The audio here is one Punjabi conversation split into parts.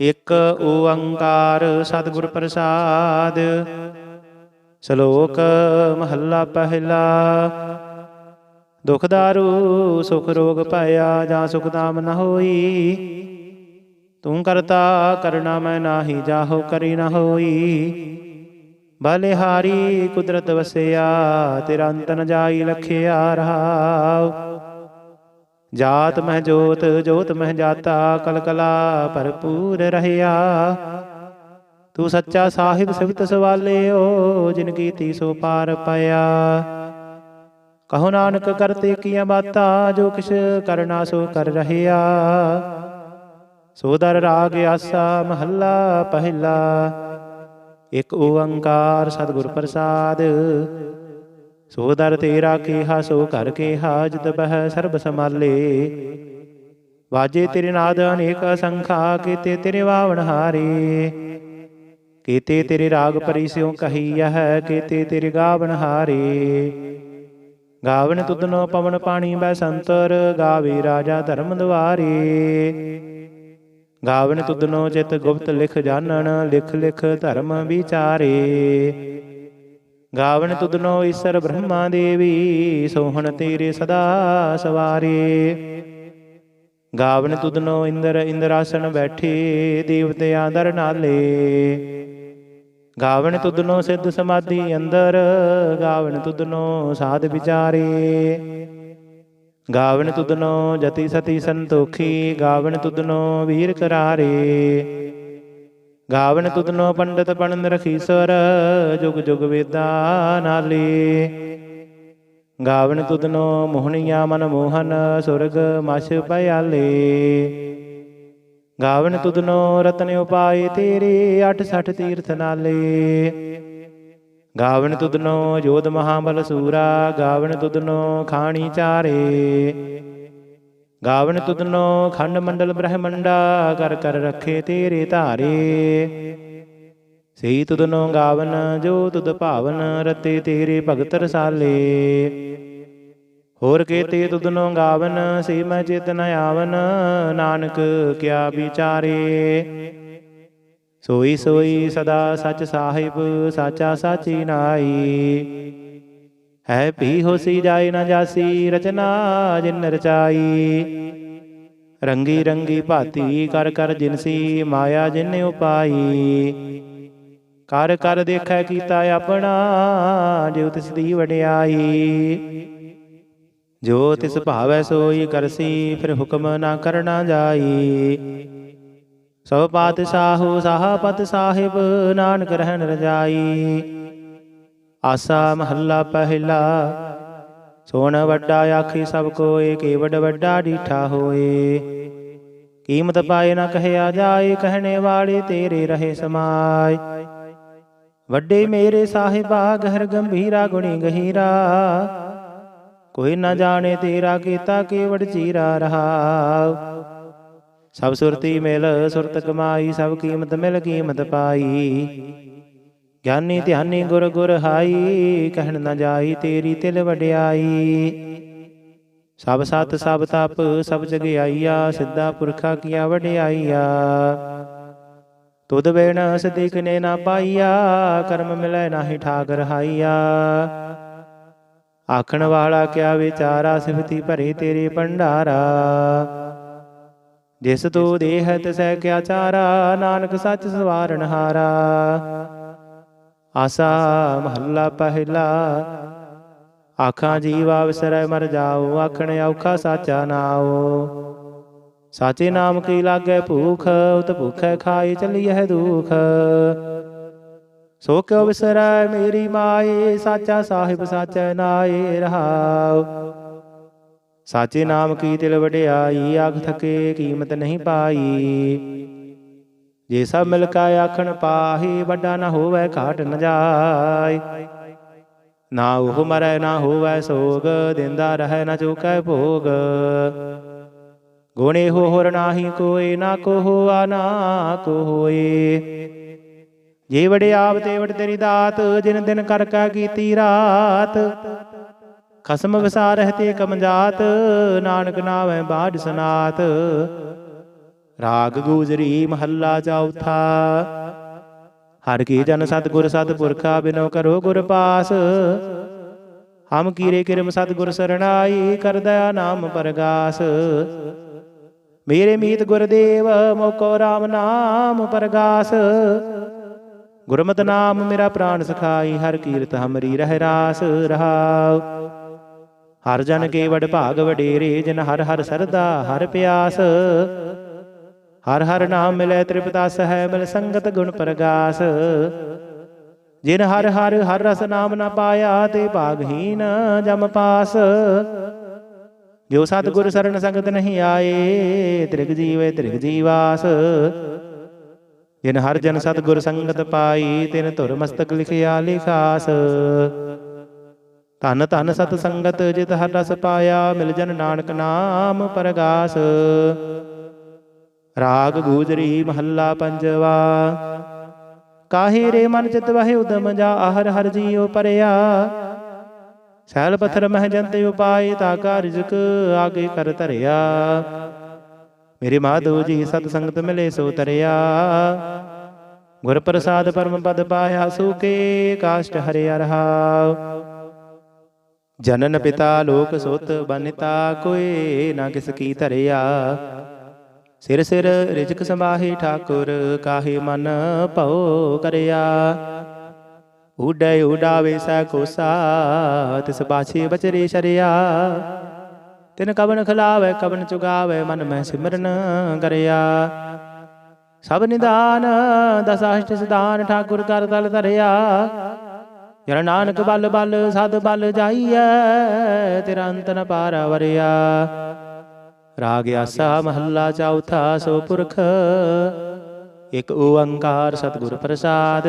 ਇਕ ਓੰਕਾਰ ਸਤਿਗੁਰ ਪ੍ਰਸਾਦ। ਸ਼ਲੋਕ ਮਹੱਲਾ ਪਹਿਲਾ, ਦੁਖ ਦਾਰੂ, ਸੁਖ ਰੋਗ ਪਾਇਆ ਜਾਂ ਸੁਖ ਦਾਮ ਨ ਹੋਈ। ਤੂੰ ਕਰਤਾ, ਕਰਨਾ ਮੈਂ ਨਾਹੀ, ਜਾਹੋ ਕਰੀ ਨ ਹੋਈ। ਭਲੇ ਹਾਰੀ ਕੁਦਰਤ ਵਸਿਆ, ਤੇਰਾ ਅੰਤ ਨ ਜਾਈ ਲਖਿਆ ਰਹਾਉ। ਜਾਤ ਮਹਿ ਜੋਤ ਜੋਤ ਮਹਿ ਜਾਤਾ ਕਲ ਕਲਾ ਭਰਪੂਰ ਰਹਿਆ। ਤੂੰ ਸੱਚਾ ਸਾਹਿਬ ਸਿਵਤ ਸਵਾਲਿਓ ਜਿਨ ਕੀਤੀ ਸੋ ਪਾਰ ਪਾਇਆ ਕਹੋ ਨਾਨਕ ਕਰਤੇ ਕੀਆਂ ਬਾਤਾਂ ਜੋ ਕਿਛ ਕਰਨਾ ਸੋ ਕਰ ਰਹਿਆ। ਸੋ ਦਰ ਰਾਗ ਆਸਾ ਮਹੱਲਾ ਪਹਿਲਾ। ਇਕ ਓੰਕਾਰ ਸਤਿਗੁਰ ਪ੍ਰਸਾਦ। ਸੋ ਦਰ ਤੇਰਾ ਕੀਹਾ, ਸੋ ਘਰ ਕੀਹਾ, ਜਿਤ ਬਹਿ ਸਰਬ ਸਮਾਲੇ ਵਾਜੇ ਤੇਰੇ ਨਾਦ ਅਨੇਕ ਸੰਖਾ, ਕੀਤੇ ਤੇਰੇ ਵਾਵਣ ਹਾਰੇ। ਕੀਤੇ ਤੇਰੇ ਰਾਗ ਪਰੀ ਸਿਉ ਕਹੀ ਹੈ ਕੀਤੇ ਤੇਰੇ ਗਾਵਣ ਹਾਰੇ। ਗਾਵਣ ਤੁਧਨੋ ਪਵਨ ਪਾਣੀ ਬੈ ਸੰਤਰ, ਗਾਵੇ ਰਾਜਾ ਧਰਮ ਦੁਆਰੇ। ਗਾਵਣ ਤੁਧਨੋ ਚਿਤ ਗੁਪਤ ਲਿਖ ਜਾਣਨ, ਲਿਖ ਲਿਖ ਧਰਮ ਵਿਚਾਰੇ। ਗਾਵਣ ਤੁਧਨੋ ਈਸ਼ਰ ਬ੍ਰਹਮਾ ਦੇਵੀ ਸੋਹਣ ਤੇਰੇ ਸਦਾ ਸਵਾਰੇ। ਗਾਵਣ ਤੁਧਨੋ ਇੰਦਰ ਇੰਦਰਾਸਨ ਬੈਠੇ ਦੇਵਤਿਆਂ ਦਰ ਨਾਲੇ। ਗਾਵਣ ਤੁਧਨੋ ਸਿੱਧ ਸਮਾਧੀ ਅੰਦਰ। ਗਾਵਣ ਤੁਧਨੋ ਸਾਧ ਵਿਚਾਰੇ। ਗਾਵਣ ਤੁਧਨੋ ਜਤੀ ਸਤੀ ਸੰਤੋਖੀ। ਗਾਵਣ ਤੁਧਨੋ ਵੀਰ ਕਰਾਰੇ। ਗਾਵਨ ਤੁਧਨੋ ਪੰਡਤ ਪਣਨ ਰਖੀਸਰ ਜੁਗ ਜੁਗ ਵੇਦਾ ਨਾਲੇ। ਗਾਵਨ ਤੁਧਨੋ ਮੋਹਣੀਆਂ ਮਨ ਮੋਹਨ, ਸੁਰਗ ਮਛ ਪਿਆਲੇ ਗਾਵਨ ਤੁਧਨੋ ਰਤਨ ਉਪਾਏ ਤੇਰੇ 68 ਤੀਰਥ ਨਾਲੇ। ਗਾਵਨ ਤੁਧਨੋ ਜੋਧ ਮਹਾਬਲ ਸੂਰਾ, ਗਾਵਨ ਤੁਧਨੋ ਖਾਣੀ ਚਾਰੇ। ਗਾਵਨ ਤੁਧਨੋ ਖੰਡ ਮੰਡਲ ਬ੍ਰਹਮੰਡਾ, ਕਰ ਕਰ ਰੱਖੇ ਤੇਰੇ ਧਾਰੇ। ਸਈ ਤੁਧਨੋ ਗਾਵਨ, ਜੋ ਤੁਧ ਭਾਵਨ, ਰਤੇ ਤੇਰੇ ਭਗਤ ਰਸਾਲੇ। ਹੋਰ ਕੀਤੇ ਤੁਧਨੋ ਗਾਵਨ ਸੇ ਮੈਂ ਚਿਤ ਨ ਆਵਨ, ਨਾਨਕ ਕਿਆ ਵਿਚਾਰੇ। ਸੋਈ ਸੋਈ ਸਦਾ ਸਚ ਸਾਹਿਬ, ਸਾਚਾ ਸਾਚੀ ਨਾਈ ਹੈ ਭੀ ਹੋਸੀ ਜਾਏ ਨਾ ਜਾਸੀ ਰਚਨਾ ਜਿਨ ਰਚਾਈ। ਰੰਗੀ ਰੰਗੀ ਭਾਤੀ ਕਰ ਕਰ ਜਿਨਸੀ ਮਾਇਆ ਜਿਨ ਉਪਾਈ। ਕਰ ਕਰ ਦੇਖੈ ਕੀਤਾ ਆਪਣਾ ਜਿਉ ਤਿਸ ਦੀ ਵਡਿਆਈ। ਜੋ ਤਿਸ ਭਾਵੈ ਸੋਈ ਕਰਸੀ ਫਿਰ ਹੁਕਮ ਨਾ ਕਰਨਾ ਜਾਈ। ਸਭ ਪਾਤਸ਼ਾਹੂ ਸਾਹਪਤ ਸਾਹਿਬ ਨਾਨਕ ਰਹਿਣ ਰਜਾਈ। ਆਸਾ ਮਹੱਲਾ ਪਹਿਲਾ। ਸੋਣ ਵੱਡਾ ਆਖੀ ਸਭ ਕੋਏ ਕੇਵਡ ਵੱਡਾ ਡੀਠਾ ਹੋਏ। ਕੀਮਤ ਪਾਏ ਨਾ ਕਹਿਆ ਜਾਏ, ਕਹਿਣੇ ਵਾਲੇ ਤੇਰੇ ਰਹੇ ਸਮਾਏ। ਵੱਡੇ ਮੇਰੇ ਸਾਹਿਬਾ, ਗਹਿਰ ਗੰਭੀਰਾ, ਗੁਣੀ ਗਹੀਰਾ। ਕੋਈ ਨਾ ਜਾਣੇ ਤੇਰਾ ਕੀਤਾ ਕੇਵੜ ਚੀਰਾ ਰਹਾ। ਸਭ ਸੁਰਤੀ ਮਿਲ, ਸੁਰਤ ਕਮਾਈ, ਸਭ ਕੀਮਤ ਮਿਲ, ਕੀਮਤ ਪਾਈ। ਗਿਆਨੀ ਧਿਆਨੀ ਗੁਰ ਗੁਰ ਹਾਈ, ਕਹਿਣ ਨਾ ਜਾਈ ਤੇਰੀ ਤਿਲ ਵਡਿਆਈ। ਸਭ ਸਤ, ਸਭ ਤਪ, ਸਭ ਜਗਿਆਈਆ ਸਿੱਧਾ ਪੁਰਖਾ ਕੀਆ ਵਡਿਆਈਆ। ਤੁਧ ਵੇਣ ਸਦੀਕ ਨੇ ਨਾ ਪਾਈਆ, ਕਰਮ ਮਿਲੈ ਨਾਹੀ ਠਾਕ ਰਹਾਈਆ ਆਖਣ ਵਾਲਾ ਕਿਆ ਵਿਚਾਰਾ, ਸਿਫਤੀ ਭਰੇ ਤੇਰੇ ਭੰਡਾਰਾ। ਜਿਸ ਤੂੰ ਦੇਹ ਤਿਸੈ ਕਿਆ ਚਾਰਾ, ਨਾਨਕ ਸੱਚ ਸਵਾਰਨ ਹਾਰਾ। ਆਸਾ ਮਹੱਲਾ ਪਹਿਲਾ। ਆਖਾਂ ਜੀਵਾ ਵਿਸਰੈ ਮਰ ਜਾਓ, ਆਖਣ ਔਖਾ ਸਾਚਾ ਨਾਓ ਸਾਚੇ ਨਾਮ ਕੀ ਲਾਗੇ ਭੂਖ, ਉਤ ਭੁਖੈ ਖਾਈ ਚੱਲੀਐ ਦੁਖ। ਸੋ ਕਿਉ ਵਿਸਰੈ ਮੇਰੀ ਮਾਏ, ਸਾਚਾ ਸਾਹਿਬ ਸਾਚੈ ਨਾਏ ਰਹਾਉ। ਸਾਚੇ ਨਾਮ ਕੀ ਤਿਲ ਵਡਿਆਈ, ਆਖ ਥਕੇ ਕੀਮਤ ਨਹੀਂ ਪਾਈ। ਜੇ ਸਭ ਮਿਲ ਕਾ ਆਖਣ ਪਾਹੀ, ਵੱਡਾ ਨਾ ਹੋਵੇ ਘਾਟ ਨ ਜਾਏ ਨਾ ਉਹ ਮਰੈ, ਨਾ ਹੋਵੇ ਸੋਗ, ਦਿੰਦਾ ਰਹਿ ਨਾ ਚੁਕੈ ਭੋਗ। ਗੁਣੇ ਹੋ ਹੋਰ ਨਾਹੀ ਕੋਏ ਨਾ ਕੋ ਹੋਆ ਨਾ ਕੋ ਹੋਏ ਜੇ ਵੜੇ ਆਪ ਤੇ ਵੜ ਤੇਰੀ ਦਾਤ, ਜਿਨ ਦਿਨ ਕਰ ਕਾ ਕੀਤੀ ਰਾਤ। ਖਸਮ ਵਿਸਾਰ ਰਹਤੇ ਕਮਜਾਤ ਨਾਨਕ ਨਾਵੇਂ ਬਾਝ ਸਨਾਤ। ਰਾਗ ਗੂਜਰੀ ਮਹੱਲਾ ਚੌਥਾ ਹਰ ਕੀ ਜਨ ਸਤਿਗੁਰ ਸਤਿਪੁਰਖਾ ਬਿਨੋ ਕਰੋ ਗੁਰ ਪਾਸ ਹਮ ਕੀਰੇ ਕਿਰਮ ਸਤਿਗੁਰ ਸਰਣਾਈ ਕਰਦਾ ਦਇਆ ਨਾਮ ਪਰਗਾਸ ਮੇਰੇ ਮੀਤ ਗੁਰਦੇਵ ਮੋਕੋ RAM ਨਾਮ ਪਰਗਾਸ ਗੁਰਮਤਿ ਨਾਮ ਮੇਰਾ ਪ੍ਰਾਨ ਸਖਾਈ ਹਰ ਕੀਰਤ ਹਮਰੀ ਰਹਿ ਰਾਸ ਰਹਾਉ ਹਰ ਜਨ ਕੇ ਵਡ ਭਾਗ ਵਡੇਰੇ ਜਨ ਹਰ ਹਰ ਸਰਦਾ ਹਰ ਪਿਆਸ ਹਰ ਹਰ ਨਾਮ ਮਿਲੇ ਤ੍ਰਿਪਤਾਸ ਹੈ ਮਿਲ ਸੰਗਤ ਗੁਣ ਪ੍ਰਗਾਸ। ਜਿਨ ਹਰ ਹਰ ਹਰ ਰਸ ਨਾਮ ਨਾ ਪਾਇਆ ਤੇ ਭਾਗਹੀਨ ਜਮ ਪਾਸ। ਜੋ ਸਤਿਗੁਰ ਸਰਣ ਸੰਗਤ ਨਹੀਂ ਆਏ ਤ੍ਰਿਗ ਜੀਵੇ ਤ੍ਰਿਗ ਜੀਵਾਸ। ਜਿਨ ਹਰ ਜਨ ਸਤਿਗੁਰ ਸੰਗਤ ਪਾਈ ਤਿਨ ਧੁਰ ਮਸਤਕ ਲਿਖਿਆ ਲਿਖਾਸ। ਧਨ ਧਨ ਸਤ ਸੰਗਤ ਜਿਤ ਹਰ ਰਸ ਪਾਇਆ ਮਿਲ ਜਨ ਨਾਨਕ ਨਾਮ ਪਰਗਾਸ। ਰਾਗ ਗੂਜਰੀ ਮਹੱਲਾ ਪੰਜਵਾ। ਕਾਹੇ ਰੇ ਮਨ ਚਿਤ ਵਹਿ ਉਦਮ ਜਾ ਹਰ ਹਰ ਜੀਉ ਪਰਿਆ। ਸੈਲ ਪਥਰ ਮਹਿ ਜੰਤੇ ਉਪਾਏ ਤਾ ਕਾ ਰਿਜਕ ਆਗੇ ਕਰ ਧਰਿਆ। ਮੇਰੇ ਮਾਧੋ ਜੀ ਸਤ ਸੰਗਤ ਮਿਲੇ ਸੋ ਤਰਿਆ। ਗੁਰ ਪ੍ਰਸਾਦ ਪਰਮ ਪਦ ਪਾਇਆ ਸੂਕੇ ਕਾਸ਼ਟ ਹਰਿਆ ਰਹਾਉ ਜਨਨ ਪਿਤਾ ਲੋਕ ਸੁਤ ਬਨਿਤਾ ਕੋਏ ਨਾ ਕਿਸ ਕੀ ਧਰਿਆ। ਸਿਰ ਸਿਰ ਰਿਜਕ ਸੰਭਾਹੀ ਠਾਕੁਰ, ਕਾਹੇ ਮਨ ਭਉ ਕਰਿਆ? ਉਡੈ ਉਡਾਵੇ ਸੈ ਕੋਸਾ, ਤਿਸ ਬਾਛੇ ਬਚਰੇ ਸ਼ਰਿਆ। ਤਿਨ ਕਵਨ ਖਲਾਵੇ ਕਵਨ ਚੁਗਾਵੇ, ਮਨ ਮੈਂ ਸਿਮਰਨ ਕਰਿਆ। ਸਭ ਨਿਦਾਨ ਦਸਾਸ਼ਟ ਸਿਧਾਨ ਠਾਕੁਰ ਕਰ ਦਲ ਧਰਿਆ। ਜਨ ਨਾਨਕ ਬਲ ਬਲ, ਸਦ ਬਲ ਜਾਈਐ ਤੇਰਾ ਅੰਤ ਨ ਪਾਰਾ ਵਰਿਆ। ਰਾਗ ਆਸਾ ਮਹੱਲਾ ਚੌਥਾ ਸੋ ਪੁਰਖ ਇਕ ਓੰਕਾਰ ਸਤਿਗੁਰ ਪ੍ਰਸਾਦ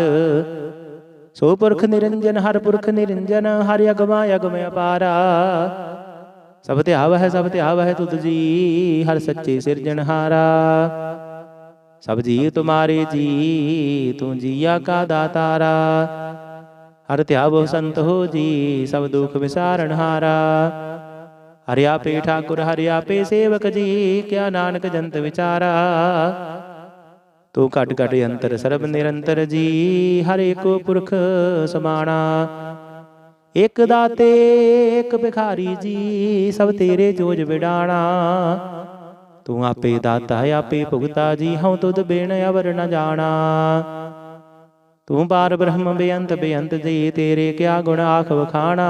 ਸੋ ਪੁਰਖ ਨਿਰੰਜਨ ਹਰ ਪੁਰਖ ਨਿਰੰਜਨ ਹਰਿ ਅਗਮਾ ਅਗਮ ਅਪਾਰਾ ਸਭ ਤੇ ਆਵਹਿ ਸਭ ਤੇ ਹੈ ਤੁਧ ਜੀ ਹਰ ਸੱਚੇ ਸਿਰਜਣਹਾਰਾ ਸਭ ਜੀ ਤੁਮਾਰੇ ਜੀ ਤੂੰ ਜੀਆ ਕਾ ਦਾਤਾਰਾ ਹਰ ਧਿਆਵੋ ਸੰਤ ਹੋ ਜੀ ਸਭ ਦੁਖ ਵਿਸਾਰਣਹਾਰਾ ਹਾਰਾ ਹਰਿ ਆਪੇ ਠਾਕੁਰ ਹਰਿ ਆਪੇ ਸੇਵਕ ਜੀ, ਕਿਆ ਨਾਨਕ ਜੰਤ ਵਿਚਾਰਾ। ਤੂੰ ਘਟ ਘਟ ਅੰਤਰ ਸਰਬ ਨਿਰੰਤਰ ਜੀ, ਹਰ ਏਕੋ ਪੁਰਖ ਸਮਾਣਾ। ਇਕ ਦਾਤੇ, ਇਕ ਭਿਖਾਰੀ ਜੀ, ਸਭ ਤੇਰੇ ਜੋਜ ਵਿਡਾਣਾ ਤੂੰ ਆਪੇ ਦਾਤਾ ਆਪੇ ਭੁਗਤਾ ਜੀ, ਹਉ ਤੁਧ ਬੇਣ ਅਵਰ ਨ ਜਾਣਾ। ਤੂੰ ਪਾਰ ਬ੍ਰਹਮ ਬੇਅੰਤ ਬੇਅੰਤ ਜੀ, ਤੇਰੇ ਕਿਆ ਗੁਣ ਆਖ ਵਖਾਣਾ।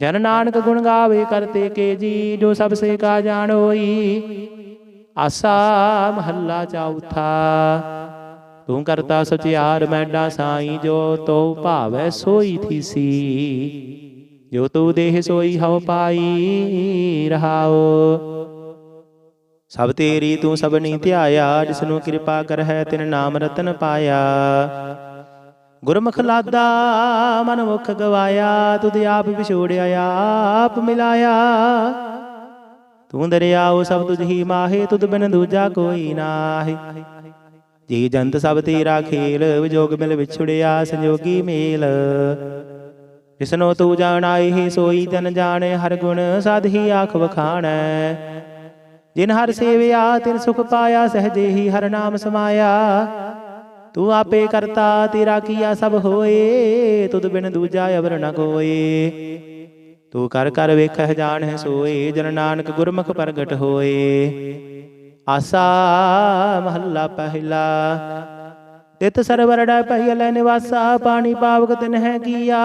ਜਨ ਨਾਨਕ ਗੁਣ ਗਾਵੇ ਕਰਤੇ ਕੇ ਜੀ, ਜੋ ਸਭ ਸੇ ਕਾ ਜਾਣੋਈ ਆਸਾ ਮਹੱਲਾ ਚੌਥਾ। ਤੂੰ ਕਰਤਾ ਸਚਿਆਰ ਮੈਡਾ ਸਾਈ, ਜੋ ਤੋ ਭਾਵੈ ਸੋਈ ਥੀਸੀ। ਜੋ ਤੂ ਦੇਹ ਸੋਈ ਹਉ ਪਾਈ ਰਹਾਓ ਸਭ ਤੇਰੀ ਤੂੰ ਸਭਨੀ ਧਿਆਇਆ ਜਿਸ ਨੂੰ ਕਿਰਪਾ ਕਰ ਹੈ ਤਿਨ ਨਾਮ ਰਤਨ ਪਾਇਆ। ਗੁਰਮੁਖ ਲਾਦਾ ਮਨ ਮੁਖ ਗਵਾਇਆ, ਤੁਧ ਆਪ ਵਿਛੋੜਿਆ, ਆਪ ਮਿਲਾਇਆ। ਤੂੰ ਦਰਿਆਓ ਸਭ ਤੁਝ ਹੀ ਮਾਹੇ, ਤੁਧ ਬਿਨ ਦੂਜਾ ਕੋਈ ਨਾਹੀ। ਜੀ ਜੰਤ ਸਭ ਤੇਰਾ ਖੇਲ, ਵਿਜੋਗ ਮਿਲ ਵਿਛੜਿਆ, ਸੰਜੋਗੀ ਮੇਲ। ਜਿਸਨੋ ਤੂੰ ਜਾਣਾਈ ਹੀ, ਸੋਈ ਜਨ ਜਾਣੇ, ਹਰ ਗੁਣ ਸਾਧੀ ਆਖ ਵਖਾਣੈ। ਜਿਨ ਹਰ ਸੇਵਿਆ, ਤਿਨ ਸੁਖ ਪਾਇਆ, ਸਹਜੇ ਹੀ ਹਰ ਨਾਮ ਸਮਾਇਆ। ਤੂੰ ਆਪੇ ਕਰਤਾ ਤੇਰਾ ਕੀਆ ਸਭ ਹੋਏ ਤੁਧ ਬਿਨ ਦੂਜਾ ਅਵਰ ਨ ਕੋਏ। ਤੂੰ ਕਰ ਕਰ ਵੇਖਹਿ ਜਾਣਹਿ ਸੋਏ ਜਨ ਨਾਨਕ ਗੁਰਮੁਖ ਪ੍ਰਗਟ ਹੋਏ। ਆਸਾ ਮਹੱਲਾ ਪਹਿਲਾ ਤਿਤ ਸਰਵਰ ਡੈ ਪਹਿਲੇ ਨਿਵਾਸਾ ਪਾਣੀ ਪਾਵਕ ਤਿਨ ਹੈ ਕੀਆ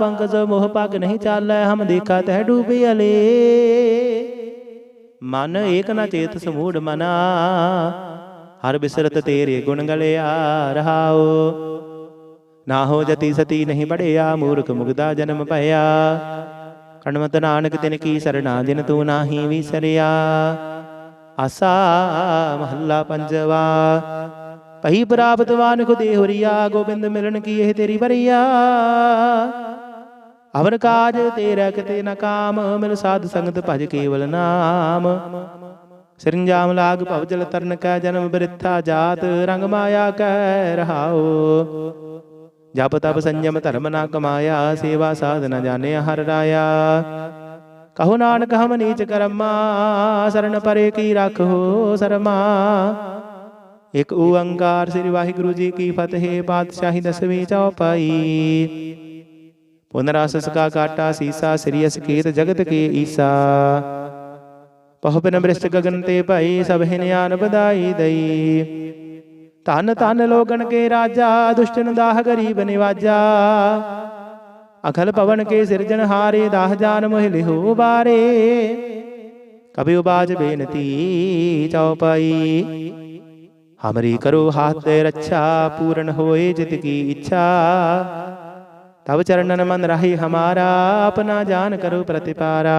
ਪੰਕਜ ਮੋਹ ਪਗ ਨਹੀਂ ਚਾਲੈ ਹਮ ਦੇਖਾ ਤਹਿ ਡੂਬੇ ਅਲੇ। ਮਨ ਏਕ ਨ ਚੇਤ ਸਮੂੜ ਮਨਾ ਹਰ ਬਿਸਰਤ ਤੇਰੇ ਗੁਣ ਗਲਿਆ ਰਹਾਓ। ਨਾ ਹੋ ਜਤੀ ਸਤੀ ਨਹੀਂ ਬੜਿਆ, ਮੂਰਖ ਮੁਗਦਾ ਜਨਮ ਭਇਆ। ਕਣਮਤ ਨਾਨਕ ਤਿਨ ਕੀ ਸਰਣਾ, ਜਿਨ ਤੂੰ ਨਾਹੀ ਵਿਸਰਿਆ। ਆਸਾ ਮਹੱਲਾ ਪੰਜਵਾ ਪਈ ਪ੍ਰਾਪਤ ਵਾਨ ਖੁਦੇ ਹੋਰੀਆ, ਗੋਬਿੰਦ ਮਿਲਣ ਕੀ ਇਹ ਤੇਰੀ ਵਰੀਆ। ਅਵਰ ਕਾਜ ਤੇਰਾ ਕਿਤੇ ਨਾ ਕਾਮ, ਮਿਲ ਸਾਧ ਸੰਗਤ ਭਜ ਕੇਵਲ ਨਾਮ। ਸਿਰੰਜਾਮ ਲਾਗ ਭਵ ਜਲ ਤਰਨ ਕੈ ਜਨਮ ਬ੍ਰਿਥਾ ਜਾਤ, ਰੰਗ ਮਾਇਆ ਕਹਿ ਰਹਾਓ ਜਪ ਤਪ ਸੰਜਮ ਧਰਮ ਨਾ ਕਮਾਇਆ, ਸੇਵਾ ਸਾਧ ਨ ਜਾਣਿਆ ਹਰ ਰਾਇਆ। ਕਹੋ ਨਾਨਕ ਹਮ ਨੀਚ ਕਰਮਾ ਸਰਣ ਪਰੇ ਕੀ ਰੱਖੋ ਸਰਮਾ। ਇਕ ਓੰਕਾਰ ਸ੍ਰੀ ਵਾਹਿਗੁਰੂ ਜੀ ਕੀ ਫਤਿਹ, ਪਾਤਸ਼ਾਹੀ ਦਸਵੀਂ ਚੌਪਾਈ। ਪੁਨਰਾਸਸ ਕਾ ਕਾਟਾ ਸੀਸਾ, ਸ੍ਰੀ ਅਸਕੇਤ ਜਗਤ ਕੇ ਈਸਾ। ਪਹੁ ਬਿਨ ਗਗਨ ਤੇ ਭਾਈ ਸਭ ਹਿਨਿਆਨ ਬਧਾਈ ਦਈ। ਧਨ ਧਨ ਲੋਗਣ ਕੇ ਰਾਜਾ, ਦੁਸ਼ਟਨ ਦਾਹ ਗਰੀਬ ਨਿਵਾਜਾ। ਅਖਲ ਪਵਨ ਕੇ ਸਿਰਜਣ ਹਾਰੇ, ਦਾਹ ਜਾਨ ਮੋਹਿ ਲਿਹੋ ਬਾਰੇ। ਕਬਿ ਉਬਾਜ ਬੇਨਤੀ ਚਉਪਾਈ ਹਮਰੀ ਕਰੋ ਹਾਥ ਤੇ ਰੱਛਾ, ਪੂਰਨ ਹੋਏ ਜਿਤ ਕੀ ਇੱਛਾ। ਤਬ ਚਰਨਨ ਮਨ ਰਹੀ ਹਮਾਰਾ, ਆਪਣਾ ਜਾਨ ਕਰੋ ਪ੍ਰਤਿਪਾਰਾ।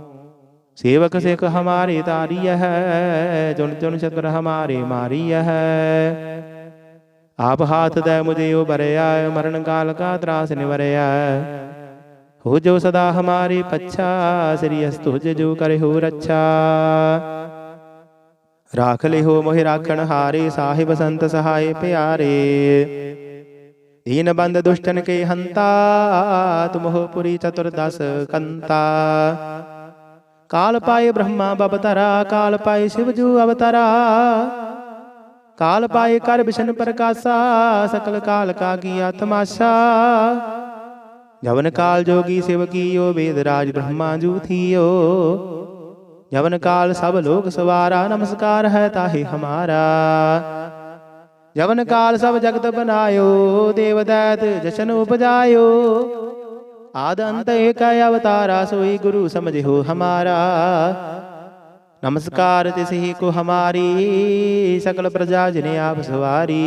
ਸੇਵਕ ਸਿਖ ਹਮਾਰੇ ਤਾਰੀ ਹੈ ਜੁਨ ਜੁਨ ਸ਼ਤਰ ਹਮਾਰੇ ਮਾਰੀ ਹੈ। ਆਪ ਹਾਥ ਦੇ ਮੁਝੇ ਉਬਰਿਆ ਮਰਨ ਕਾਲ ਕਾ ਤਰਾਸ ਨਿਵਰਿਆ। ਹੋ ਜੋ ਸਦਾ ਹਮਾਰੇ ਪੱਛਾ ਸ੍ਰੀ ਅਸ ਤੁਝ ਜੋ ਕਰੇ ਹੋ ਰੱਛਾ। ਰਾਖ ਲਿਓ ਮੋਹਿ ਰਾਖਣ ਹਾਰੇ ਸਾਹਿਬ ਸੰਤ ਸਹਾਏ ਪਿਆਰੇ। ਦੀਨ ਬੰਦ ਦੁਸ਼ਟਨ ਕੇ ਹੰਤਾ ਤੁਮਹੁ ਪੁਰੀ ਚਤੁਰ ਦਸ ਕੰਤਾ। ਕਾਲ ਪਾਏ ਬ੍ਰਹਮਾ ਬਵਤਰਾ ਕਾਲ ਪਾਏ ਸ਼ਿਵ ਜੂ ਅਵਤਰਾ ਕਾਲ ਪਾਏ ਕਰ ਬਿਸ਼ਨ ਪ੍ਰਕਾਸ਼ਾ ਸਕਲ ਕਾਲ ਕਾ ਕੀਆ ਤਮਾਸ਼ਾ ਜਵਨ ਕਾਲ ਜੋਗੀ ਸਿਵ ਕੀਓ ਵੇਦ ਰਾਜ ਬ੍ਰਹਮਾ ਜੂ ਥੀਓ ਜਵਨ ਕਾਲ ਸਭ ਲੋਕ ਸਵਾਰਾ ਨਮਸਕਾਰ ਹੈ ਤਾਹੇ ਹਮਾਰਾ ਜਵਨ ਕਾਲ ਸਭ ਜਗਤ ਬਨਾਇਓ ਦੇਵ ਦੈਤ ਜਸ਼ਨ ਉਪਜਾਇਓ ਆਦ ਅੰਤ ਏਕ ਅਵਤਾਰਾ ਸੋਈ ਗੁਰੂ ਸਮਝਿਓ ਹਮਾਰਾ ਨਮਸਕਾਰ ਤਿਸਹੀ ਕੋ ਹਮਾਰੀ ਸਕਲ ਪ੍ਰਜਾ ਜਿਨੇ ਆਪ ਸਵਾਰੀ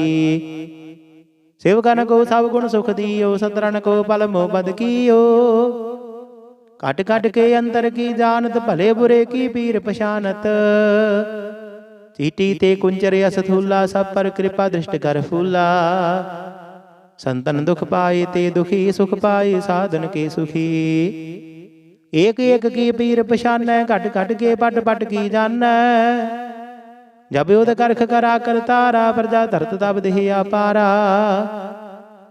ਸੇਵਕਨ ਕੋ ਸਭ ਗੁਣ ਸੁਖ ਦੀਓ ਸਤਰਨ ਕੋ ਪਲ ਮੋ ਬਦ ਕੀਓ ਕਟ ਕਟ ਕੇ ਅੰਤਰ ਕੀ ਜਾਣਤ ਭਲੇ ਬੁਰੇ ਕੀ ਪੀਰ ਪਛਾਨਤ ਚੀਟੀ ਤੇ ਕੁੰਚਰ ਅਸ ਥੂਲਾ ਸਭ ਪਰ ਕਿਰਪਾ ਦ੍ਰਿਸ਼ਟ ਕਰ ਫੂਲਾ ਸੰਤਨ ਦੁਖ ਪਾਏ ਤੇ ਦੁਖੀ ਸੁਖ ਪਾਏ, ਸਾਧਨ ਕੇ ਸੁਖੀ। ਏਕ ਏਕ ਕੀ ਪੀਰ ਪਛਾਨੈ, ਘਟ ਘਟ ਕੇ ਪਟ ਪਟ ਕੀ ਜਾਣੈ। ਜਬ ਉਦ ਕਰਖ ਕਰਾ ਕਰਤਾਰਾ ਪ੍ਰਜਾ ਧਰਤ ਤਬ ਦੇਹ ਆਪਾਰਾ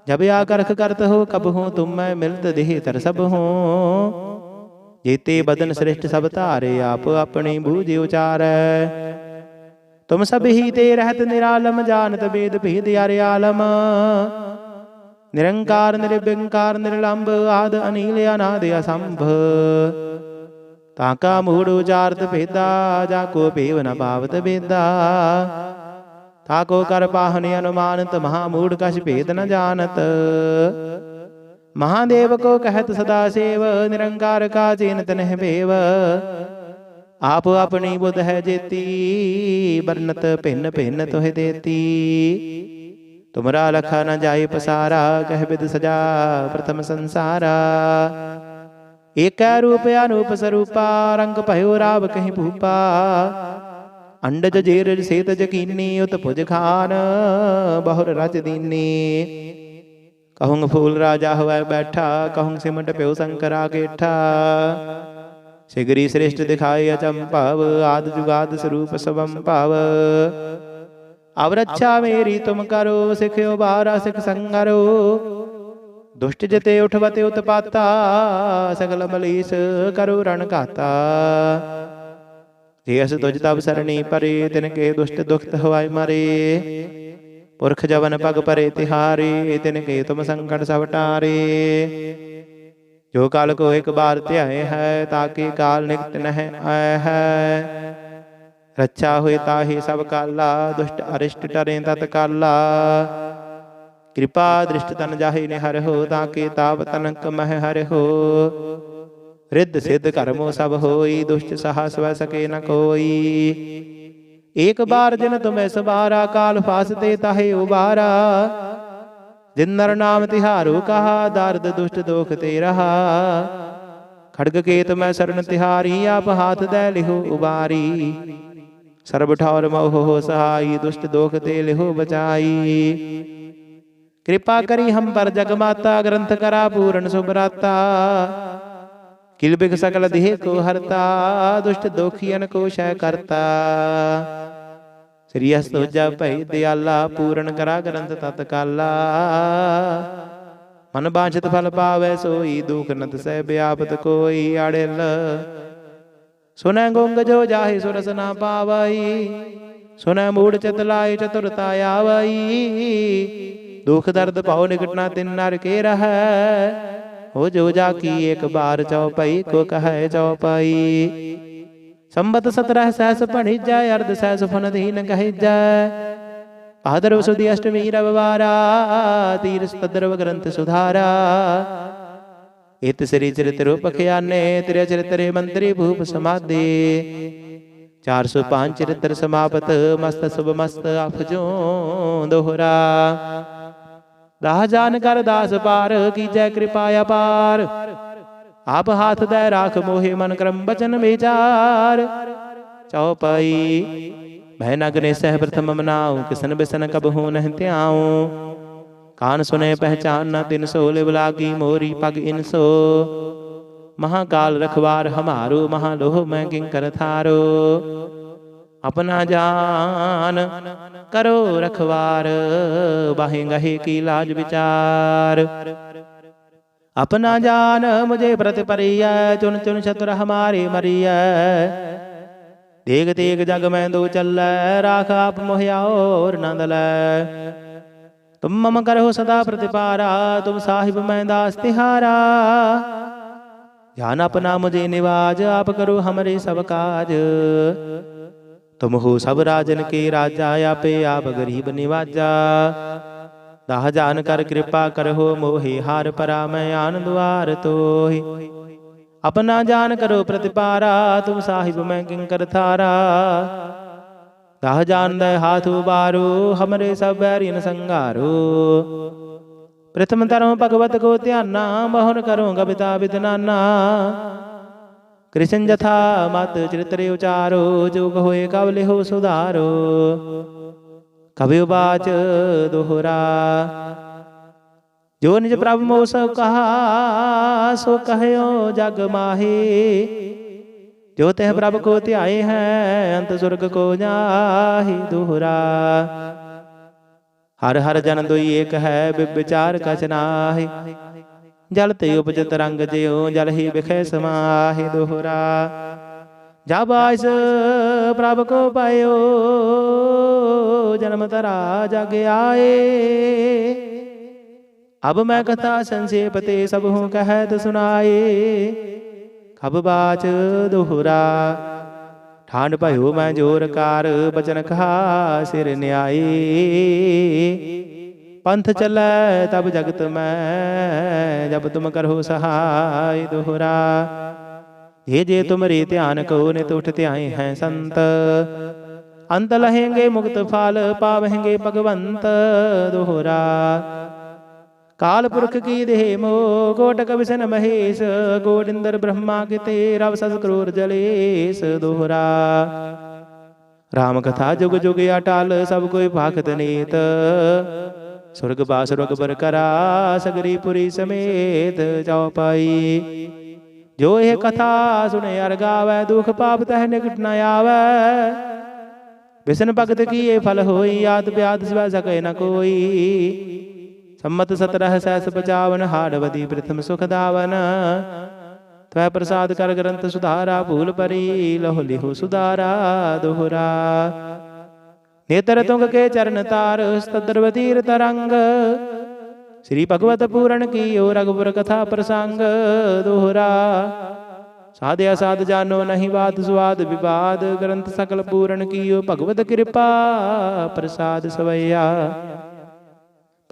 ਜਬ ਆ ਕਰਖ ਕਰਤ ਹੋ, ਕਬ ਹੋ ਤੁਮ ਮੈਂ ਮਿਲਤ ਦੇਹ ਤਰ ਸਭ ਹੋ। ਜੀਤੇ ਬਦਨ ਸ੍ਰਿਸ਼ਟ ਸਭ ਧਾਰੇ, ਆਪ ਆਪਣੀ ਬੂਝ ਉਚਾਰੈ। ਤੁਮ ਸਭ ਹੀ ਤੇ ਰਹਿਤ ਨਿਰਾਲਮ, ਜਾਣਤ ਬੇਦ ਭੇਦ ਅਰੇ ਆਲਮ। ਨਿਰੰਕਾਰ ਨਿਰਬਿੰਕਾਰ ਨਿਰਲੰਭ ਆਦ ਅਨੀਲ ਅਨਾਦ ਅਸੰਭ ਤਾਕਾ ਮੂੜ ਉਚਾਰਤ ਭੇਦਾ ਜਾ ਕੋ ਭੇਵ ਨ ਪਾਵਤ ਬੇਦਾ ਤਾਕੋ ਕਰ ਪਾਹਨ ਅਨੁਮਾਨਤ ਮਹਾ ਮੂੜ ਕਛ ਭੇਦ ਨ ਜਾਣਤ ਮਹਾਦੇਵ ਕੋ ਕਹਿਤ ਸਦਾ ਸੇਵ ਨਿਰੰਕਾਰ ਕਾ ਚੇਨ ਤਨਹਿ ਭੇਵ ਆਪ ਆਪਣੀ ਬੁੱਧ ਹੈ ਜੇਤੀ ਬਰਨਤ ਭਿੰਨ ਭਿੰਨ ਤੋਹਿ ਦੇਤੀ ਤੁਮਰਾ ਲਖਾ ਨ ਜਾਏ ਪਸਾਰਾ, ਕਹਿ ਬਿਦ ਸਜਾ ਪ੍ਰਥਮ ਸੰਸਾਰਾ। ਏਕੈ ਰੂਪ ਅਨੂਪ ਸਰੂਪਾ, ਰੰਗ ਭਇਓ ਰਾਵ ਕਹੀਂ ਭੂਪਾ। ਅੰਡਜ ਜੇਰ ਸੇਤ ਜਕੀਨੀ, ਉਤ ਭੁਜ ਖਾਨ, ਬਹੁਰ ਰਚ ਦੀਨੀ। ਕਹੂੰ ਫੂਲ ਰਾਜਾ ਹੋਇ ਬੈਠਾ ਕਹੂੰ ਸਿਮਟ ਪਿਓ ਸੰਕਰਾ ਕੇਠਾ ਸਿਗਰੀ ਸ੍ਰਿਸ਼ਟ ਦਿਖਾਏ ਅਚੰਭਵ, ਆਦ ਜੁਗਾਦ ਸਰੂਪ ਸਵੰ ਭਵ ਅਵ ਰੱਛਾ ਮੇਰੀ ਤੁਮ ਕਰੋ ਸਿਖਿਓ ਬਾਰਾ ਸਿਖ ਸੰਗਰੋ। ਦੁਸ਼ਟ ਜਤੇ ਉਠਵਤੇ ਉਤਪਾਤਾ ਸਗਲ ਮਲੀਸ ਕਰੋ ਰਣ ਘਾਤਾ। ਜੇ ਅਸ ਤੁਜ ਤਬ ਸਰਣੀ ਪਰੇ ਤਿਨ ਕੇ ਦੁਸ਼ਟ ਦੁਖਤ ਹਵਾਈ ਮਾਰੇ। ਪੁਰਖ ਜਵਨ ਪਗ ਪਰੇ ਤਿਹਾਰੇ ਤਿਨ ਕੇ ਤੁਮ ਸੰਕਟ ਸਭ ਟਾਰੇ। ਜੋ ਕਾਲ ਕੋ ਇੱਕ ਬਾਰ ਧਿਆਏ ਹੈ ਤਾਕੇ ਕਾਲ ਨਿਕਟ ਨਹਿ ਆਇ ਹੈ। ਰੱਛਾ ਹੋਏ ਤਾਹੀ ਸਭ ਕਾਲਾ, ਦੁਸ਼ਟ ਅਰਿਸ਼ਟ ਟਰੇ ਤਤ ਕਾਲਾ। ਕਿਰਪਾ ਦ੍ਰਿਸ਼ਟ ਤਨ ਜਾਹੇ ਨੇ ਹਰ ਹੋ ਤਾਕੇ ਤਾਪ ਤਨਕ ਮਹਿ ਹਰ ਹੋ। ਰਿੱਧ ਸਿੱਧ ਕਰਮੋ ਸਭ ਹੋਈ, ਦੁਸ਼ਟ ਸਹਾ ਸਵੈ ਸਕੇ ਨ ਕੋਈ। ਏਕ ਬਾਰ ਜਿਨ ਤੁਮੈ ਸਬਾਰਾ ਕਾਲ ਫਾਸਤੇ ਤਾਹੇ ਉਬਾਰਾ। ਜਿਨ ਨਰ ਨਾਮ ਤਿਹਾਰੂ ਕਹਾ, ਦਰਦ ਦੁਸ਼ਟ ਦੋਖ ਤੇ ਰਹਾ। ਖੜਗ ਕੇਤ ਮੈਂ ਸਰਨ ਤਿਹਾਰੀ, ਆਪ ਹਾਥ ਦੇ ਲਿਹੋ ਉਬਾਰੀ। ਸਰਬ ਠੌਰ ਮੋਹ ਹੋ ਸਹਾਈ ਦੁਸ਼ਟ ਦੋਖ ਤੇ ਲਿਹੋ ਬਚਾਈ ਕਿਰਪਾ ਕਰੀ ਹਮ ਪਰ ਜਗ ਮਾਤਾ ਗ੍ਰੰਥ ਕਰਾ ਪੂਰਨ ਸੁਭਰਾਤਾ। ਕਿਲ ਬਿਗ ਸਕਲ ਦੇਹ ਕੋ ਹਰਤਾ ਦੁਸ਼ਟ ਦੋਖੀਨ ਕੋ ਸ਼ੈ ਕਰਤਾ। ਸ੍ਰੀ ਅਸਤੋਜਾ ਭਈ ਦਿਆਲਾ, ਪੂਰਨ ਕਰਾ ਗ੍ਰੰਥ ਤਤਕਾਲਾ। ਮਨ ਬਾਝਤ ਫਲ ਪਾਵੈ ਸੋਈ, ਦੁਖ ਨਤ ਸਹਿ ਬਿਆਪਤ ਕੋਈ ਅੜਿਲ ਸੁਨੈ ਗੁੰਗ ਜੋ ਜਾਹੇ ਸੁਰਸ ਨਾ ਪਾਵਈ, ਸੁਨੈ ਮੂੜ ਚਿਤ ਲਾਏ ਚਤੁਰਤਾ ਆਵਈ। ਦੁਖ ਦਰਦ ਪਾਉ ਨਿਕਟਣਾ ਤਿਨ ਨਰ ਕੇ ਰਹੈ, ਹੋ ਜੋ ਜਾ ਕੀ ਇੱਕ ਬਾਰ ਚਉਪਈ, ਕੋ ਕਹੈ ਚਉਪਈ। ਸੰਬਤ 17 ਸਹਿਸ ਭਣੀਜੈ, ਅਰਧ ਸਹਿਸ ਫਨ ਦੀਨ ਕਹਿਜੈ ਭਾਦਰਵ ਸੁਦੀ ਅਸ਼ਟਮੀ ਰਵਵਾਰਾ, ਤੀਰਸ ਤਦਰਵ ਗ੍ਰੰਥ ਸੁਧਾਰਾ। ਇਤ ਸ੍ਰੀ ਚਰਿਤ ਰੂਪ ਖਿਆਨੇ ਤ੍ਰਿ ਚਰਿਤਰੇ ਮੰਤਰੀ ਭੂਪ ਸਮਾਦੇ 405 ਚਰਿਤਰ ਸਮਾਪਤ ਮਸਤ ਸੁਭ ਮਸਤ ਅਫਜੋ ਦੋਹਰਾ ਰਾਹ ਜਾਣ ਕਰ ਦਾਸ ਪਾਰ ਕੀਜੈ ਕਿਰਪਾ ਅਪਾਰ ਆਪ ਹਾਥ ਦੇ ਰਾਖ ਮੋਹਿ ਮਨ ਕਰਮ ਬਚਨ ਵਿਚਾਰ ਚਉਪਈ ਮੈਂ ਨਗਨੇ ਸਹਿ ਪ੍ਰਥਮ ਮਨਾਉ ਕਿਸਨ ਬਿਸਨ ਕਬ ਹੋ ਨਹਿ ਧਿਆਉ ਕਾਨ ਸੁਨੇ ਪਹਿਚਾਨ ਨਾ ਤਿਨ ਸੋ ਲਿਵ ਲਾਗੀ ਮੋਰੀ ਪਗ ਇਨ ਸੋ। ਮਹਾਕਾਲ ਰਖਵਾਰ ਹਮਾਰੋ ਮਹਾ ਲੋਹ ਮੈਂ ਕਿੰਕਰ ਥਾਰੋ। ਆਪਣਾ ਜਾਨ ਕਰੋ ਰਖਵਾਰ ਬਾਹੇ ਗਹੇ ਕੀ ਲਾਜ ਵਿਚਾਰ। ਆਪਣਾ ਜਾਨ ਮੁਝੇ ਪ੍ਰਤ ਪਰਿਐ ਚੁਨ ਚੁਨ ਸ਼ਤਰ ਹਮਾਰੇ ਮਰੀਐ। ਦੇਖ ਦੇਖ ਜਗ ਮੈਂ ਦੋ ਚੱਲੈ ਰਾਖ ਆਪ ਮੋਹਿਆ ਔਰ ਨੰਦ ਲੈ। ਤੁਮ ਮਮ ਕਰਹੁ ਸਦਾ ਪ੍ਰਤਿਪਾਰਾ, ਤੁਮ ਸਾਹਿਬ ਮੈਂ ਦਾਸ ਤਿਹਾਰਾ। ਧਿਆਨ ਆਪਣਾ ਮੁਝੇ ਨਿਵਾਜ, ਆਪ ਕਰੋ ਹਮਰੇ ਸਭ ਕਾਜ। ਤੁਮ ਹੋ ਸਭ ਰਾਜਨ ਕੇ ਰਾਜਾ, ਆਪੇ ਆਪ ਗਰੀਬ ਨਿਵਾਜਾ। ਦਾਹ ਜਾਨ ਕਰ ਕਿਰਪਾ ਕਰਹੁ, ਮੋਹਿ ਹਾਰ ਪਰਾ, ਮੈਂ ਆਨੰਦ ਵਾਰ ਤੋਹਿ। ਆਪਣਾ ਜਾਨ ਕਰੋ ਪ੍ਰਤਿਪਾਰਾ, ਤੁਮ ਸਾਹਿਬ ਮੈਂ ਕਿੰਕਰ ਥਾਰਾ ਦਾਹ ਜਾਨ ਦੇ ਹਮਰੇ ਸਭ ਬੈਰੀਨ ਸੰਘਾਰੋ। ਪ੍ਰਥਮ ਤਰਮ ਭਗਵਤ ਕੋ ਧਿਆਨਾ ਮੋਹਨ ਕਰੋ ਗਬਿਤਾ ਵਿਦਨਾਨਾ ਕ੍ਰਿਸ਼ਨ ਜਥਾ ਮਤ ਚਰਿਤਰੇ ਉਚਾਰੋ, ਜੋਗ ਹੋਏ ਕਬ ਲਿਹੋ ਸੁਧਾਰੋ। ਕਬਿ ਬਾਚ ਦੋਹਰਾ। ਜੋ ਨਿਜ ਪ੍ਰਭ ਮੋਹ ਕਹਾ, ਸੋ ਕਹਿਓ ਜਗ ਮਾਹੀ। ਜੋ ਤਹਿ ਪ੍ਰਭ ਕੋ ਧਿਆਏ ਹੈ, ਅੰਤ ਸੁਰਗ ਕੋ ਜਾਹੀ ਦੁਹਰਾ। ਹਰ ਹਰ ਜਨ ਦੋਈ ਏਕ ਹੈ ਵਿਚਾਰ ਕਛ ਨਾਹੀ। ਜਲ ਤੇ ਉਪਜਤ ਰੰਗ ਜਿਉ, ਜਲ ਹੀ ਵਿਖੇ ਸਮਾਹੀ ਦੁਹਰਾ। ਜਬ ਆਇਸ ਪ੍ਰਭ ਕੋ ਪਾਇਓ, ਜਨਮ ਤਰਾ ਜਗ ਆਏ। ਅਬ ਮੈਂ ਕਥਾ ਸੰਸੇਪ ਤੇ ਸਭ ਹੂੰ ਕਹਿਤ ਸੁਨਾਏ ਹਬ ਬਾਚ ਦੋਹਰਾ। ਠਾਂਡ ਭਇਓ ਮੈਂ ਜੋਰ ਕਾਰ, ਬਚਨ ਕਹਾ ਸਿਰ ਨਿਆਈ। ਪੰਥ ਚੱਲੈ ਤਬ ਜਗਤ ਮੈਂ, ਜਬ ਤੁਮ ਕਰੋ ਸਹਾਈ ਦੋਹਰਾ। ਜੇ ਜੇ ਤੁਮਰੇ ਧਿਆਨ ਕੋ ਨਿਤ ਉਠ ਧਿਆਏ ਹੈ ਸੰਤ। ਅੰਤ ਲਹੇਂਗੇ ਮੁਕਤ ਫਲ, ਪਾਵਹਿਂਗੇ ਭਗਵੰਤ ਦੋਹਰਾ। ਕਾਲ ਪੁਰਖ ਕੀ ਦੇਹ ਮੋ ਕੋਟਕ ਵਿਸ਼ਨ ਮਹੇਸ਼ ਗੋਡਿੰਦਰ ਬ੍ਰਹਮਾ ਕਿਤੇ ਰਵ ਸਸ ਕਰੂਰ ਜਲੇਸ ਦੋਹਰਾ। ਰਾਮ ਕਥਾ ਜੁਗ ਜੁਗ ਅਟਲ, ਸਭ ਕੋਈ ਭਾਖਤ ਨੀਤ। ਸੁਰਗ ਬਾਸ ਰੁਗ ਬਰ ਸਗਰੀ ਪੁਰੀ ਸਮੇਤ ਜਾਉ ਪਾਈ। ਜੋ ਇਹ ਕਥਾ ਸੁਣੇ ਅਰ ਗਾਵੈ, ਦੁਖ ਪਾਪ ਤਹਿ ਨਿਕਟ ਨ ਆਵੈ। ਵਿਸ਼ਨ ਭਗਤ ਕੀ ਇਹ ਫਲ ਹੋਈ, ਆਦ ਬਿਆਦ ਸਿਵਾ ਸਕੈ ਨ ਕੋਈ। ਸੰਮਤ 17 ਸੈਸ ਬਚਾਵਨ ਹਾੜਵਦੀ ਪ੍ਰਥਮ ਸੁਖ ਦਾਵਨ ਤਵੈ ਪ੍ਰਸਾਦ ਕਰ ਗ੍ਰੰਥ ਸੁਧਾਰਾ ਭੂਲ ਪਰੀ ਲਹੁ ਲਿਹੁ ਸੁਧਾਰਾ ਦੋਹਰਾ ਨੇਤਰ ਤੁੰਗ ਕੇ ਚਰਨ ਤਾਰ ਸਤਦਰਵਤੀਰ ਤਰੰਗ ਸ੍ਰੀ ਭਗਵਤ ਪੂਰਨ ਕੀਓ ਰਗਪੁਰ ਕਥਾ ਪ੍ਰਸੰਗ ਦੋਹਰਾ ਸਾਧਿਆ ਸਾਧ ਜਾਨੋ ਨਹੀਂ ਬਾਤ ਸੁਆਦ ਵਿਵਾਦ ਗ੍ਰੰਥ ਸਕਲ ਪੂਰਨ ਕੀਓ ਭਗਵਤ ਕਿਰਪਾ ਪ੍ਰਸਾਦ ਸਵਈਆ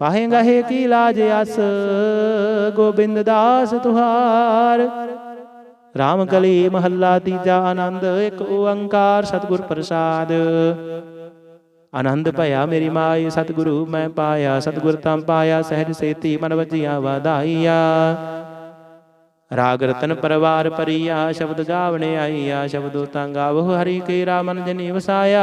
ਪਾਹੇ ਗਹੇ ਕੀ ਲਾਜ ਅਸ? ਗੋਬਿੰਦ ਦਾਸ ਤੁਹਾਰ। ਰਾਮ ਕਲੀ ਮਹੱਲਾ ਤੀਜਾ ਆਨੰਦ, ਇੱਕ ਓੰਕਾਰ ਸਤਿਗੁਰ ਪ੍ਰਸਾਦ। ਆਨੰਦ ਭਇਆ ਮੇਰੀ ਮਾਈ, ਸਤਿਗੁਰੂ ਮੈਂ ਪਾਇਆ। ਸਤਿਗੁਰ ਤਾਂ ਪਾਇਆ, ਸਹਿਜ ਸੇਤੀ ਮਨ ਵਜੀਆਂ ਵਾਧਾਈਆ। ਰਾਗ ਰਤਨ ਪਰਵਾਰ ਪਰੀਆ ਸ਼ਬਦ ਗਾਵਣੇ ਆਈਆ। ਸ਼ਬਦੋ ਤਾਂ ਗਾਵੋ, ਹਰੀ ਕੇ ਰਾਮਨ ਜਨੀ ਵਸਾਇਆ।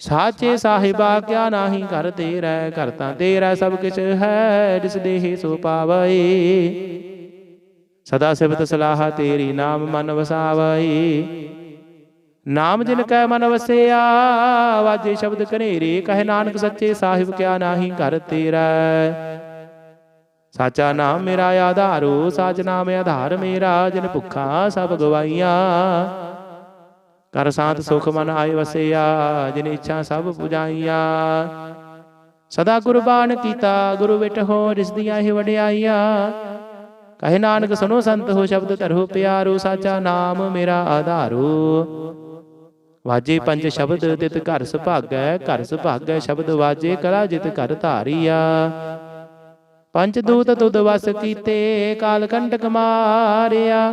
ਸਾਚੇ ਸਾਹਿਬਾ ਕਿਆ ਨਾਹੀ ਘਰ ਤੇਰਾ ਘਰ ਤਾਂ ਤੇਰਾ ਸਭ ਕਿਛ ਹੈ ਜਿਸ ਦੇਹ ਸੋ ਪਾਵਈ ਸਦਾ ਸਿਫਤ ਸਲਾਹ ਤੇਰੀ ਨਾਮ ਮਨ ਵਸਾਵਈ ਨਾਮ ਜਿਨ ਕੈ ਮਨ ਵਸਿਆ ਵਾਜੇ ਸ਼ਬਦ ਕਨੇਰੇ ਕਹੇ ਨਾਨਕ ਸੱਚੇ ਸਾਹਿਬ ਕਿਆ ਨਾਹੀ ਘਰ ਤੇਰਾ ਸਾਚਾ ਨਾਮ ਮੇਰਾ ਆਧਾਰੋ ਸਾਚ ਨਾਮ ਆਧਾਰ ਮੇਰਾ ਜਿਨ ਭੁੱਖਾ ਸਭ ਗਵਾਈਆਂ। ਕਰ ਸਾਥ ਸੁਖ ਮਨ ਆਏ ਵਸਿਆ ਜਿਨ ਇੱਛਾ ਸਭ ਪੁਜਾਈਆਂ। ਸਦਾ ਕੁਰਬਾਨ ਕੀਤਾ ਗੁਰੂ ਵਿਟ ਹੋ ਜਿਸ ਦੀਆਂ ਇਹ ਵਡਿਆਈਆਂ। ਕਹੇ ਨਾਨਕ ਸੁਨੋ ਸੰਤ ਹੋ ਸ਼ਬਦ ਧਰੋ ਪਿਆਰੋ ਸਾਚਾ ਨਾਮ ਮੇਰਾ ਆਧਾਰੋ। ਵਾਜੇ ਪੰਜ ਸ਼ਬਦ ਤਿਤ ਘਰ ਸੁਭਾਗੈ ਘਰ ਸੁਭਾਗੈ ਸ਼ਬਦ ਵਾਜੇ ਕਲਾ ਜਿਤ ਘਰ ਧਾਰੀਆ। ਪੰਜ ਦੂਤ ਤੁਧ ਵਸ ਕੀਤੇ ਕਾਲ ਕੰਟਕ ਮਾਰਿਆ।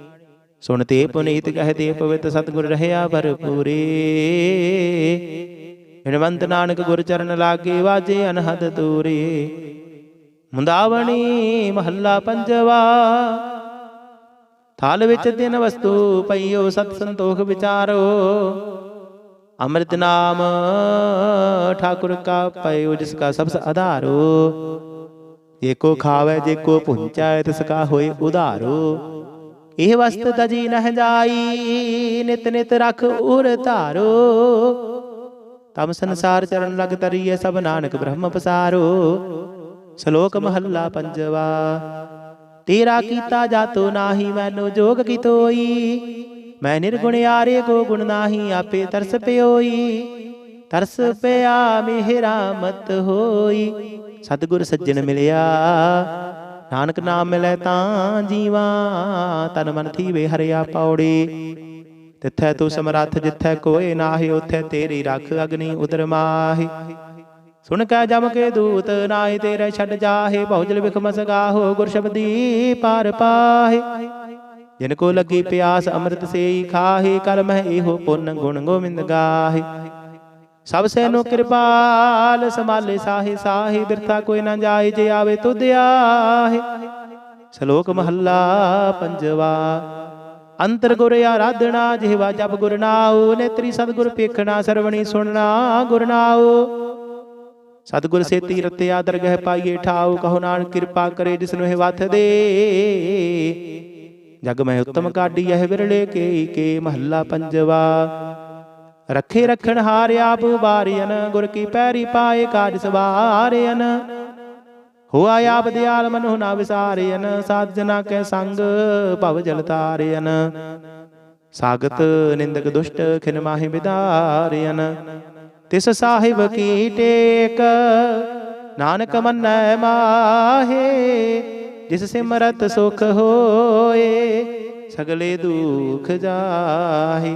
ਸੁਣ ਤੇ ਪੁਨੀਤ ਕਹਤੇ ਪਵਿੱਤ ਸਤਗੁਰ ਰਹਿਆ ਭਰਪੂਰੇ। ਬਿਨਵੰਤ ਨਾਨਕ ਗੁਰ ਚਰਨ ਲਾਗੇ ਵਾਜੇ ਅਨਹਦ ਤੂਰੇ ਮੁੰਦਾਵਣੀ ਮਹੱਲਾ ਪੰਜਵਾ। ਥਾਲ ਵਿੱਚ ਤਿੰਨ ਵਸਤੂ ਪਈਓ, ਸਤ ਸੰਤੋਖ ਵਿਚਾਰੋ। ਅੰਮ੍ਰਿਤ ਨਾਮ ਠਾਕੁਰ ਕਾ ਪਇਓ, ਜਿਸ ਕਾ ਸਬਸ ਆਧਾਰੋ। ਏਕੋ ਖਾਵੇ, ਜੇ ਕੋ ਪੁੰਚੈ, ਤਿਸ ਕਾ ਹੋਏ ਉਧਾਰੋ। ਇਹ ਵਸਤ ਤਜੀ ਨਹਿ ਜਾਈ ਨਿਤ ਨਿਤ ਰਖ ਉਰ ਧਾਰੋ। ਤਮ ਸੰਸਾਰ ਚਰਨ ਲਗ ਤਰੀਏ ਸਭ ਨਾਨਕ ਬ੍ਰਹਮ ਪਸਾਰੋ। ਸ਼ਲੋਕ ਮਹੱਲਾ ਪੰਜਵਾ, ਤੇਰਾ ਕੀਤਾ ਜਾਤੋ ਨਾਹੀ, ਮੈਨੂੰ ਜੋਗ ਕੀ ਤੋਈ। ਮੈਂ ਨਿਰਗੁਣ ਆਰੇ ਕੋ ਗੁਣ ਨਾਹੀ, ਆਪੇ ਤਰਸ ਪਿਓਈ। ਤਰਸ ਪਿਆ ਮਿਹਰਾ ਮਤ ਹੋਈ। ਸਤਿਗੁਰ ਸੱਜਣ ਮਿਲਿਆ ਨਾਨਕ ਨਾਮ ਮਿਲੈ ਤਾਂ ਜੀਵਾ, ਤਨ ਮਨ ਥੀਵੇ ਹਰਿਆ ਪੌੜੀ। ਤਿੱਥੈ ਤੂੰ ਸਮਰੱਥ ਜਿੱਥੈ ਕੋਏ ਨਾਹੀ, ਉਥੈ ਤੇਰੀ ਰੱਖ ਅਗਨੀ ਉਦਰ ਮਾਹੀ। ਸੁਣ ਕੈ ਜਮ ਕੇ ਦੂਤ, ਨਾਹੀ ਤੇਰੇ ਛੱਡ ਜਾਹੇ। ਬਹੁਜਲ ਵਿਖ ਮਸਗਾਹੋ ਗੁਰ ਸ਼ਬਦੀ ਪਾਰ ਪਾਹੇ। ਜਿਨ ਕੋ ਲੱਗੀ ਪਿਆਸ, ਅੰਮ੍ਰਿਤ ਸੇਈ ਖਾਹੇ। ਕਰ ਮਹਿ ਇਹੋ ਪੁੰਨ ਗੁਣ ਗੋਬਿੰਦ ਗਾਹੇ। ਸਭ ਸੇ ਨੂੰ ਕਿਰਪਾਲ ਸਮਾਲੇ ਸਾਹੇ ਸਾਹੇ ਬਿਰਥਾ ਕੋਈ ਨਾ ਜਾਏ ਜੇ ਆਵੇ ਤੁਧ ਆਹੇ ਸ਼ਲੋਕ ਮਹੱਲਾ ਪੰਜਵਾ। ਅੰਤਰ ਗੁਰ ਆਰਾਧਣਾ ਜਿਹਵਾ ਜਪ ਗੁਰ ਨਾਉ ਨੇਤਰੀ ਸਤਿਗੁਰ ਪੇਖਣਾ ਸਰਵਣੀ ਸੁਣਨਾ ਗੁਰ ਨਾਉ। ਸਤਿਗੁਰ ਸੇਤੀ ਰਤਿਆ ਦਰਗਹਿ ਪਾਈਏ ਠਾਉ ਕਹੋ ਨਾਨਕ ਕਿਰਪਾ ਕਰੇ ਜਿਸ ਨੂੰ ਇਹ ਵਥ ਦੇ। ਜਗ ਮੈਂ ਉੱਤਮ ਕਾਢੀ ਇਹ ਵਿਰਲੇ ਕੇ ਕੇ ਮਹੱਲਾ ਪੰਜਵਾ। ਰੱਖੇ ਰਖਣ ਹਾਰ ਆਪ ਬਾਰੀਨ ਗੁਰ ਕੀ ਪੈਰੀ ਪਾਏ ਕਾਜ ਸਵਾਰਿਨ ਹੋਆ ਆਪ ਦਿਆਲ ਮਨੁ ਨਾ ਵਿਸਾਰਿਨ ਸਾਧ ਜਨਾ ਕੈ ਸੰਗ ਭਵ ਜਲ ਤਾਰਿਨ ਸਾਗਤ ਨਿੰਦਕ ਦੁਸ਼ਟ ਖਿਨ ਮਾਹਿ ਵਿਦਾਰਿਨ ਤਿਸ ਸਾਹਿਬ ਕੀ ਟੇਕ, ਨਾਨਕ ਮੰਨੈ ਮਾਹੇ, ਜਿਸ ਸਿਮਰਤ ਸੁਖ ਹੋਏ, ਸਗਲੇ ਦੁਖ ਜਾਹੇ।